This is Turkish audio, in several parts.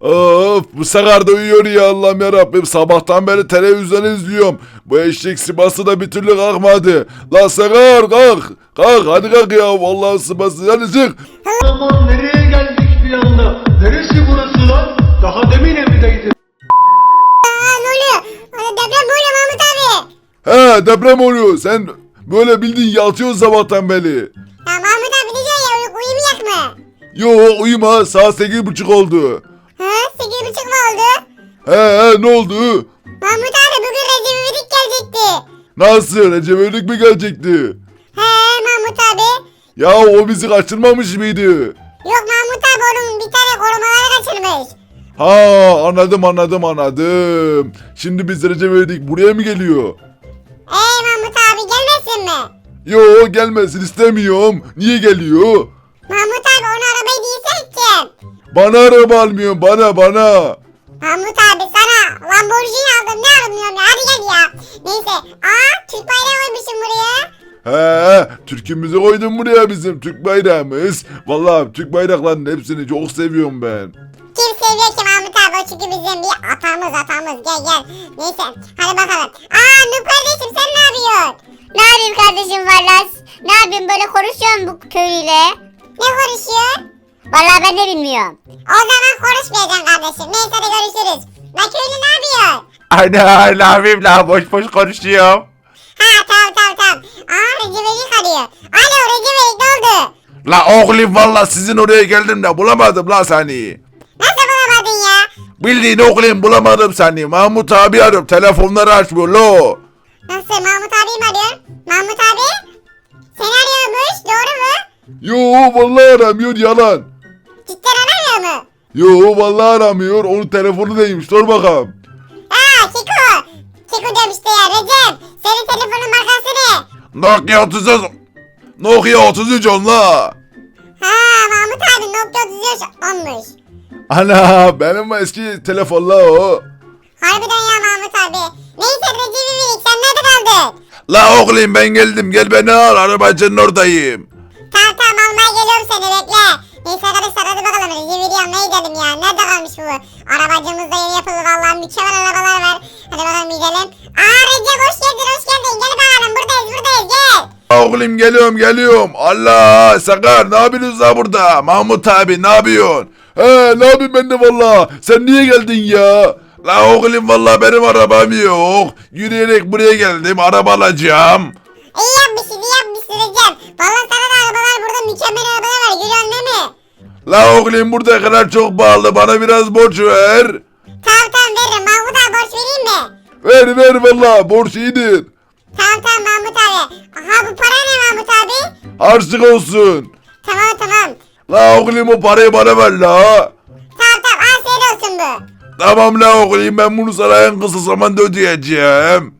Of bu sefer de uyuyor ya Allah'ım yarabbim. Sabahtan beri televizyon izliyorum. Bu eşek sıması da bir türlü kalkmadı. La Sakar kalk. Kalk hadi kalk ya. Vallahi sıması hadi çık. Aman nereye geldik bir anda? Neresi burası lan? Daha demin evdeydim. Aa ne oluyor? Ana deprem mi oluyor Mahmut abi? He deprem oluyor. Sen böyle bildiğin yatıyorsun sabahtan beri. Ya Mahmut abi ne diyor ya uy- uyumayak mı? Yo uyuma saat sekiz buçuk oldu. Sekiz buçuk mu oldu? He he ne oldu? Mahmut abi bugün Recep İvedik gelecekti. Nasıl Recep İvedik mi gelecekti? He Mahmut abi. Ya o bizi kaçırmamış mıydı? Yok Mahmut abi onun bir tane korumaları kaçırmış. Ha anladım anladım anladım. Şimdi biz Recep İvedik buraya mı geliyor? Ey Mahmut abi gelmesin mi? Yo gelmesin istemiyorum. Niye geliyor? Bana araba almıyorsun bana bana. Mahmut abi sana Lamborghini aldım ne almıyorum ya hadi gel ya. Neyse aa Türk bayrağı koymuşum buraya. He Türk'ümüzü koydun buraya bizim Türk bayrağımız. Vallahi Türk bayraklarının hepsini çok seviyorum ben. Kim seviyor ki Mahmut abi o çünkü bizim bir atamız atamız gel gel. Neyse hadi bakalım. Aa Nuh kardeşim sen ne yapıyorsun? Ne yapayım kardeşim Varlas? Ne yapayım böyle konuşuyorum bu köylüyle? Ne konuşuyor? Vallahi ben de bilmiyorum. O zaman konuşmayacaksın kardeşim. Neyse hadi görüşürüz. La köylü ne yapıyor? Ana ne yapayım la boş boş konuşuyorum. Ha tamam tamam tamam. Aa Recep İvedik arıyor. Alo Recep İvedik ne oldu? La oğlum valla sizin oraya geldim de bulamadım la seni. Nasıl bulamadın ya? Bildiğin oğlum bulamadım seni. Mahmut abi arıyorum telefonları açmıyor lo. Nasıl Mahmut abi mi arıyor? Mahmut abi? Seni arıyormuş doğru? Yo vallahi aramıyor yalan. Cidden aramıyor mu? Yo vallahi aramıyor. Onun telefonu neymiş sor bakalım. Aa Kiko. Kiko işte ya Recep. Senin telefonun markası ne? Nokia 33. Nokia 33 onla. Ha Mahmut abi Nokia 33 olmuş. Ana benim eski telefonla o. Harbiden ya Mahmut abi. Neyse Recep İvedik sen nerede kaldın? La oğlum ben geldim gel beni al arabacının oradayım. Tamam tamam almaya geliyorum seni bekle. Neyse arkadaşlar hadi bakalım Recep İvedik'i almaya gidelim ya. Nerede kalmış bu? Arabacımız da yeni yapıldı vallahi mükemmel arabalar var. Hadi bakalım gidelim. Aa Recep hoş geldin hoş geldin. Gel bakalım buradayız buradayız gel. Oğlum geliyorum geliyorum. Allah Sakar ne yapıyorsunuz la burada? Mahmut abi ne yapıyorsun? He ne yapayım ben de valla. Sen niye geldin ya? La oğlum valla benim arabam yok. Yürüyerek buraya geldim araba alacağım. İyi yapmışsın iyi yapmışsın Recep. Vallahi sana da arabalar burada mükemmel arabalar var görüyorsun değil mi? La oğlum burada kadar çok pahalı bana biraz borç ver. Tamam tamam veririm. Mahmut abi borç vereyim mi? Ver ver valla borç iyidir. Tamam tamam Mahmut abi. Aha bu para ne Mahmut abi? Harçlık olsun. Tamam tamam. La oğlum o parayı bana ver la. Tamam tamam al senin olsun bu. Tamam la oğlum ben bunu sana en kısa zamanda ödeyeceğim.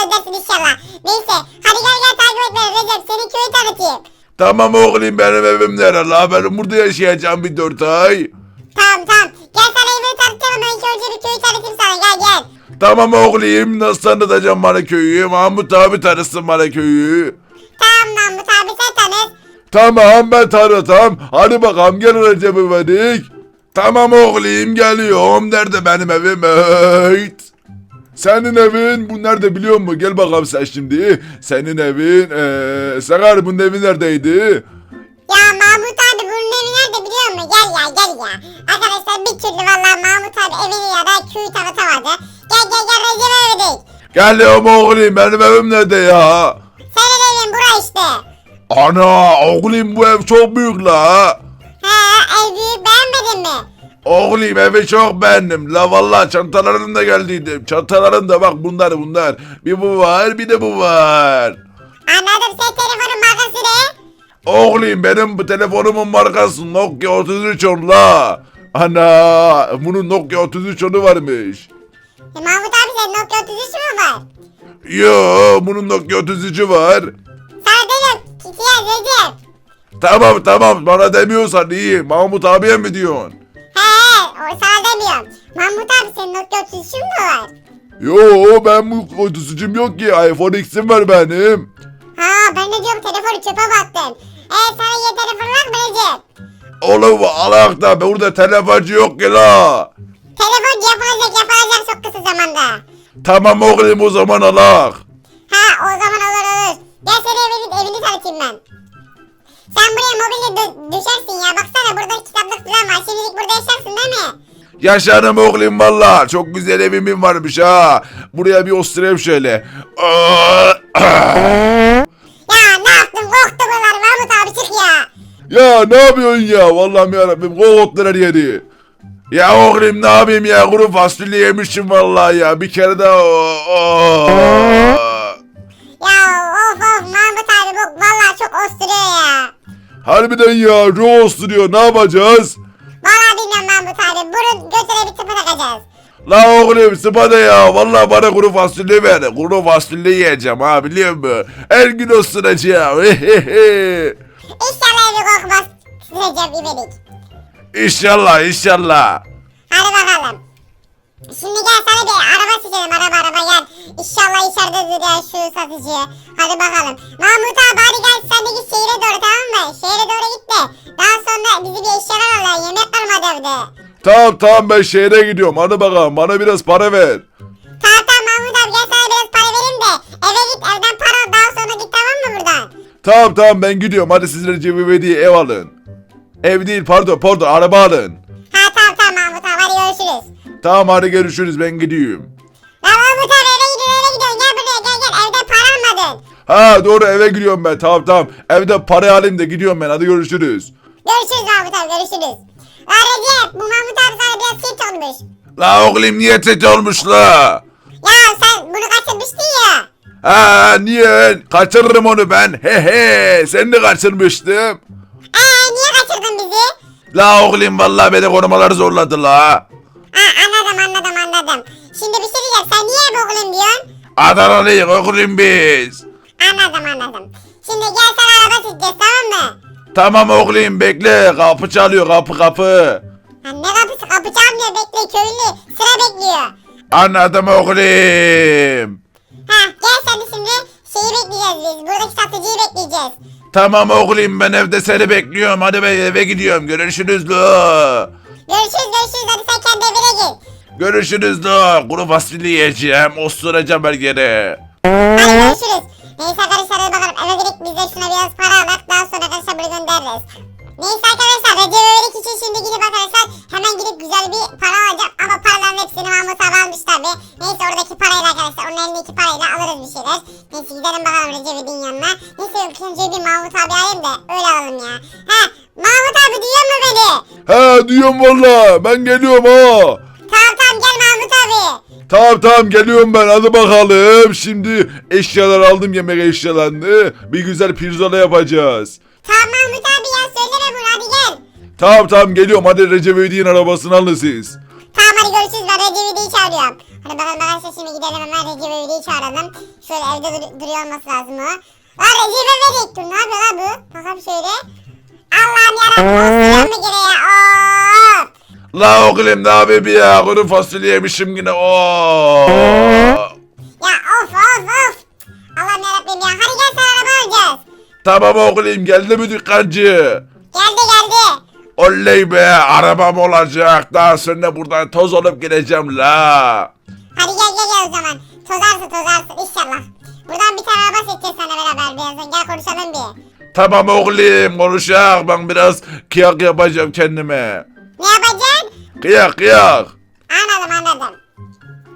Tamam inşallah. Neyse hadi gel gel takip et beni Recep seni köyü tanıtayım. Tamam oğlum benim evim nere la ben burada yaşayacağım bir dört ay. Tamam tamam. Gel sana evini tanıtacağım ama ilk önce bir köyü tanıtayım sana gel gel. Tamam oğlum nasıl tanıtacağım bana köyü Mahmut abi tanısın bana köyü. Tamam Mahmut abi sen tanıt. Tamam ben tanıtam hadi bakalım gel Recep İvedik. Tamam oğlum geliyorum nerede benim evim evet. Senin evin bu nerede biliyor musun? Gel bakalım sen şimdi. Senin evin eee Sakar bunun evi neredeydi? Ya Mahmut abi bunun evi nerede biliyor musun? Gel ya gel ya. Arkadaşlar bir türlü vallahi Mahmut abi evini ya da köyü tanıtamadı. Gel gel gel Recep Evedik. Geliyorum oğlum benim evim nerede ya? Senin evin bura işte. Ana oğlum bu ev çok büyük la. He ev büyük beğenmedin mi? Oğlum evi çok beğendim. La valla çantalarım da geldiydim. Çantalarım da bak bunlar bunlar. Bir bu var bir de bu var. Anladım sen telefonun markası ne? Oğlum benim bu telefonumun markası Nokia 33 on la. Ana bunun Nokia 33 onu varmış. E, Mahmut abi senin Nokia 33 mü var? Yo bunun Nokia 33'ü var. Sana demiyorum. Kitiye Recep. Tamam tamam bana demiyorsan iyi. Mahmut abiye mi diyorsun? O sana demiyorum. Mahmut abi senin Nokia 33 mü var? Yo ben bu 33'üm yok ki. iPhone X'im var benim. Ha ben de diyorum telefonu çöpe baktın. E sana yeni telefon var mı Recep? oğlum alak da burada telefoncu yok ki la. Telefoncu yapılacak yapılacak çok kısa zamanda. Tamam oğlum o zaman alak. Ha o zaman olur olur. Gel seni evini, evini tanıtayım ben. Sen buraya mobilya dö- düşersin ya. Baksana burada kitaplık falan var. Şimdilik burada yaşarsın değil mi? Yaşarım oğlum valla. Çok güzel evimin varmış ha. Buraya bir osurayım şöyle. Ya ne yaptın? Korktu bunlar Mahmut abi çık ya. ya ne yapıyorsun ya? Vallahi yarabbim kovotlar her yeri. Ya oğlum ne yapayım ya? Kuru fasulye yemişim vallahi ya. Bir kere daha. Ya of of Mahmut abi bu valla çok osturuyor ya. Harbiden ya. Çok osuruyor. Ne yapacağız? Valla bilmiyorum Mahmut abi. Bunu götüre bir tıpa takacağız. La oğlum sıpada ya. Vallahi bana kuru fasulye ver. Kuru fasulye yiyeceğim ha biliyor musun? Her gün osuracağım. İnşallah evi korkmaz. Recep İvedik. inşallah inşallah. Hadi bakalım. Şimdi gel sana bir araba seçelim araba araba gel. İnşallah içeridedir ya şu satıcı. Hadi bakalım. Mahmut abi hadi gel sen de git şehire doğru tamam mı? Şehire doğru git de. Daha sonra bizi bir eşyalar al. Yemek kalmadı evde. Tamam tamam ben şehre gidiyorum. Hadi bakalım bana biraz para ver. Tamam tamam Mahmut abi gel sana biraz para vereyim de. Eve git evden para al daha sonra git tamam mı buradan? Tamam tamam ben gidiyorum. Hadi sizlere cebime diye ev alın. Ev değil pardon pardon araba alın. Ha tamam tamam Mahmut abi hadi görüşürüz. Tamam hadi görüşürüz ben gidiyorum. Lan Mahmut abi Ha doğru eve gidiyorum ben tamam tamam. Evde para alayım da gidiyorum ben hadi görüşürüz. Görüşürüz Mahmut abi görüşürüz. Lan Recep bu Mahmut abi sana biraz çift olmuş. La oğlum niye tet olmuş la? Ya sen bunu kaçırmıştın ya. Ha niye? Kaçırırım onu ben. He he sen de kaçırmıştım. Eee niye kaçırdın bizi? La oğlum vallahi beni korumalar zorladı la. Ha anladım anladım anladım. Şimdi bir şey diyeceğim sen niye bu oğlum diyorsun? Adanalıyız oğlum biz. Anladım anladım. Şimdi gel sana araba seçeceğiz tamam mı? Tamam oğlum bekle kapı çalıyor kapı kapı. Ha, ne kapısı kapı çalmıyor bekle köylü sıra bekliyor. Anladım oğlum. Ha gel sen de şimdi şeyi bekleyeceğiz biz buradaki satıcıyı bekleyeceğiz. Tamam oğlum ben evde seni bekliyorum. Hadi ben eve gidiyorum. Görüşürüz la. Görüşürüz görüşürüz hadi sen kendi evine git. Görüşürüz la. Kuru fasulye yiyeceğim. Osturacağım her yere. Hadi görüşürüz. Neyse arkadaşlar hadi bakalım eve gidip biz de şuna biraz para alak daha sonra arkadaşlar bunu göndeririz. Neyse arkadaşlar Recep İvedik için şimdi gidip arkadaşlar hemen gidip güzel bir para alacağım ama paraların hepsini Mahmut abi almış tabi. Neyse oradaki parayla arkadaşlar onun elindeki parayla alırız bir şeyler. Neyse gidelim bakalım Recep yanına. Neyse yok önce bir Mahmut abi alayım da öyle alalım ya. Ha Mahmut abi duyuyor mu beni? He diyorum valla. Ben geliyorum ha. Tamam tamam gel Mahmut abi. Tamam tamam geliyorum ben. Hadi bakalım. Şimdi eşyalar aldım yemek eşyalarını. Bir güzel pirzola yapacağız. Tamam Mahmut abi ya söyleme bunu hadi gel. Tamam tamam geliyorum. Hadi Recep İvedik'in arabasını alın siz. Tamam hadi görüşürüz ben Recep İvedik'i çağırıyorum. Hadi bakalım arkadaşlar şimdi gidelim hemen Recep İvedik'i çağıralım. Şöyle evde dur- duruyor olması lazım o. Lan Recep İvedik dur ne yapıyor lan bu? Bakalım şöyle. Allah'ım yarabbim osuruyor mu gene ya? Of. La oğlum ne yapayım ya? Kuru fasulye yemişim yine. Oo. Ya of of of. Allah'ım yarabbim ya. Hadi gel sana araba alacağız. Tamam oğlum geldi mi dükkancı? Geldi geldi. Oley be arabam olacak. Daha sonra buradan toz olup gideceğim la. Hadi gel gel gel o zaman. Tozarsın tozarsın inşallah. Buradan bir tane araba seçeceğiz sana beraber birazdan. Gel konuşalım bir. Tamam oğlum konuşak. Ben biraz kıyak yapacağım kendime. Ne yapacaksın? Kıyak kıyak. Anladım anladım.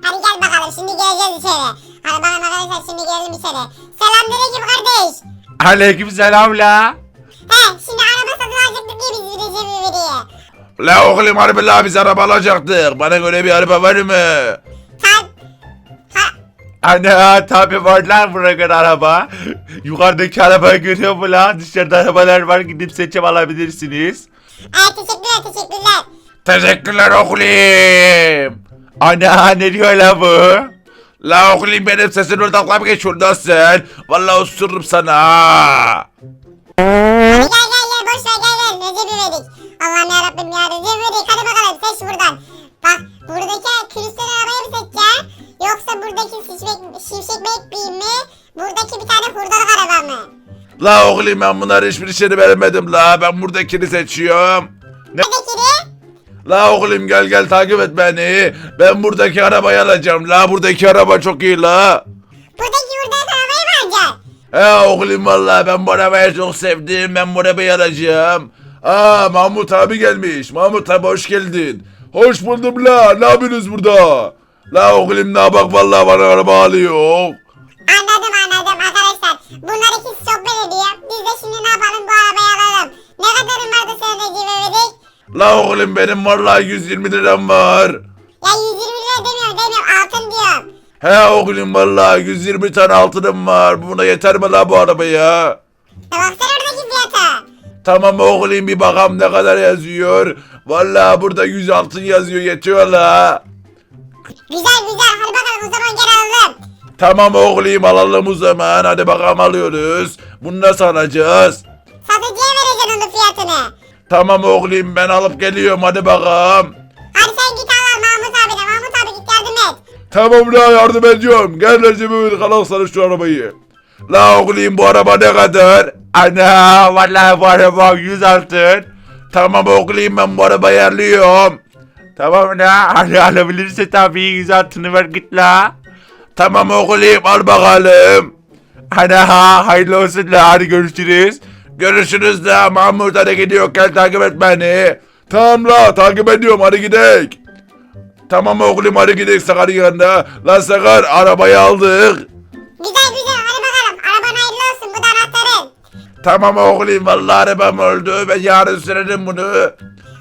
Hadi gel bakalım şimdi geleceğiz içeri. Hadi bakalım arkadaşlar şimdi gelelim içeri. Selamünaleyküm kardeş. Aleyküm selam la. He şimdi araba satın alacaktık diye biz bir Recep İvedik'e. La oğlum harbi la biz araba alacaktık. Bana göre bir araba var mı? Sen... Ha... Ana tabi var lan bırakın araba. Yukarıdaki arabayı görüyor mu lan? Dışarıda arabalar var gidip seçim alabilirsiniz. Evet teşekkürler teşekkürler. Teşekkürler oğlum. Ana ne diyor la bu? La oğlum benim sesimi odaklam geçiyor sen. Vallahi osururum sana. gel gel gel boş ver gel gel Recep İvedik. Allah'ım yarabbim ya Recep İvedik hadi bakalım seç buradan. Bak buradaki külüstür arabayı mı seçeceksin? Yoksa buradaki şimşek, şimşek bekleyin mi? Buradaki bir tane hurdalık araba mı? La oğlum ben bunları hiçbir şeyini beğenmedim la. Ben buradakini seçiyorum. Ne? Hadi kiri. La oğlum gel gel takip et beni. Ben buradaki arabayı alacağım. La buradaki araba çok iyi la. Buradaki buradaki arabayı mı alacaksın? He oğlum vallahi ben bu arabayı çok sevdim. Ben bu arabayı alacağım. Aa Mahmut abi gelmiş. Mahmut abi hoş geldin. Hoş buldum la. Ne yapıyorsunuz burada? La oğlum ne bak vallahi bana araba alıyor. Anladım anladım arkadaşlar. Bunlar ikisi çok belediye. Biz de şimdi ne yapalım bu arabayı alalım. Ne kadarın vardı senin Recep İvedik? La oğlum benim vallahi 120 liram var. Ya 120 lira demiyorum demiyorum altın diyorum. He oğlum vallahi 120 tane altınım var. Buna yeter mi la bu arabaya? Ya baksana oradaki fiyata. Tamam oğlum bir bakalım ne kadar yazıyor. Vallahi burada 100 altın yazıyor yetiyor la. Güzel güzel hadi bakalım o zaman gel alalım. Tamam oğlum alalım o zaman. Hadi bakalım alıyoruz. Bunu nasıl alacağız? Satıcıya vereceksin onun fiyatını. Tamam oğlum ben alıp geliyorum hadi bakalım. Hadi sen git al al Mahmut abine. Mahmut abi git yardım et. Tamam la yardım ediyorum. Gel Recep İvedik al sana şu arabayı. La oğlum bu araba ne kadar? Ana vallahi bu araba 100 altın. Tamam oğlum ben bu arabayı alıyorum. Tamam la hani alabilirse tabii 100 altını ver git la. Tamam oğlum al bakalım. Ana ha hayırlı olsun la hadi görüşürüz. Görüşürüz de Mahmut hadi gidiyor gel takip et beni. Tamam la takip ediyorum hadi gidelim. Tamam oğlum hadi gidelim Sakar yanında. Lan Sakar arabayı aldık. Güzel güzel hadi bakalım. Araban hayırlı olsun bu da anahtarın. Tamam oğlum vallahi arabam öldü. Ben yarın sürerim bunu.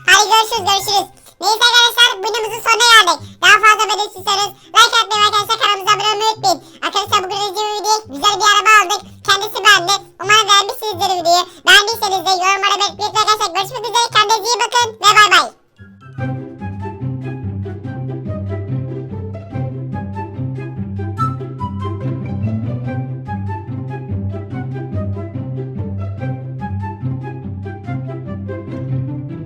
Hadi görüşürüz görüşürüz. Neyse arkadaşlar videomuzun sonuna geldik. Daha fazla böyle istiyorsanız like atmayı ve arkadaşlar kanalımıza abone olmayı unutmayın. Arkadaşlar bugün Recep İvedik güzel bir araba aldık. Kendisi bende. Beğenmişsinizdir videoyu. Beğendiyseniz de yorumlara belirtmeyi arkadaşlar görüşmek üzere. Kendinize iyi bakın ve bay bay.